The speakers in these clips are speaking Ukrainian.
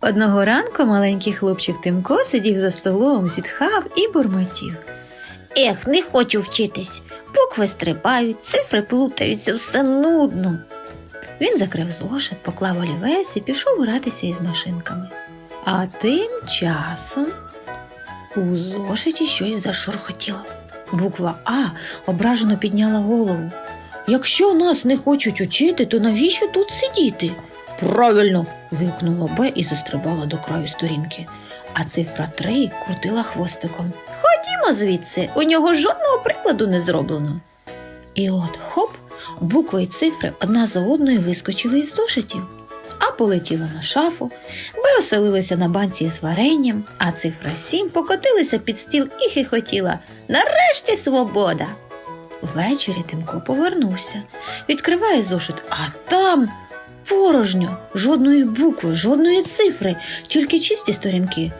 Одного ранку маленький хлопчик Тимко сидів за столом, зітхав і бурмотів. Ех, не хочу вчитись. Букви стрибають, цифри плутаються, все нудно. Він закрив зошит, поклав олівець і пішов гратися із машинками. А тим часом у зошиті щось зашурхотіло. Буква А ображено підняла голову. Якщо нас не хочуть учити, то навіщо тут сидіти? Правильно. вигукнула Б і застрибала до краю сторінки. А цифра 3 крутила хвостиком. Ходімо звідси, у нього жодного прикладу не зроблено. І от хоп, букви й цифри одна за одною вискочили із зошитів, а полетіла на шафу, Б оселилася на банці з варенням, а цифра 7 покотилася під стіл і хихотіла. Нарешті свобода. Ввечері Тимко повернувся, відкриває зошит, а там порожньо, жодної букви, жодної цифри, тільки чисті сторінки.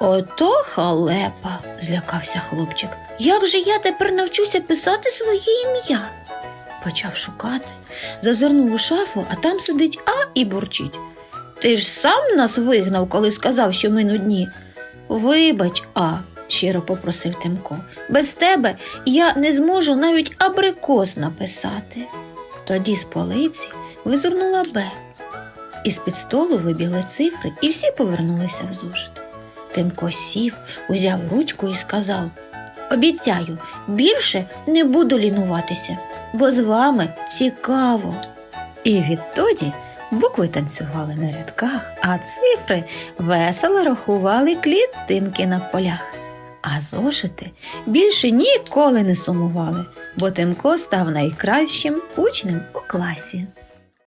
Ото халепа, злякався хлопчик. Як же я тепер навчуся писати своє ім'я? Почав шукати, зазирнув у шафу, а там сидить А і бурчить. Ти ж сам нас вигнав, коли сказав, що ми нудні. Вибач, А, щиро попросив Тимко. Без тебе я не зможу навіть абрикос написати. Тоді з полиці визирнула Б. Із під столу вибігли цифри, і всі повернулися в зошит. Тимко сів, узяв ручку і сказав Обіцяю, більше не буду лінуватися, бо з вами цікаво. І відтоді букви танцювали на рядках, а цифри весело рахували клітинки на полях. А зошити більше ніколи не сумували, бо Тимко став найкращим учнем у класі.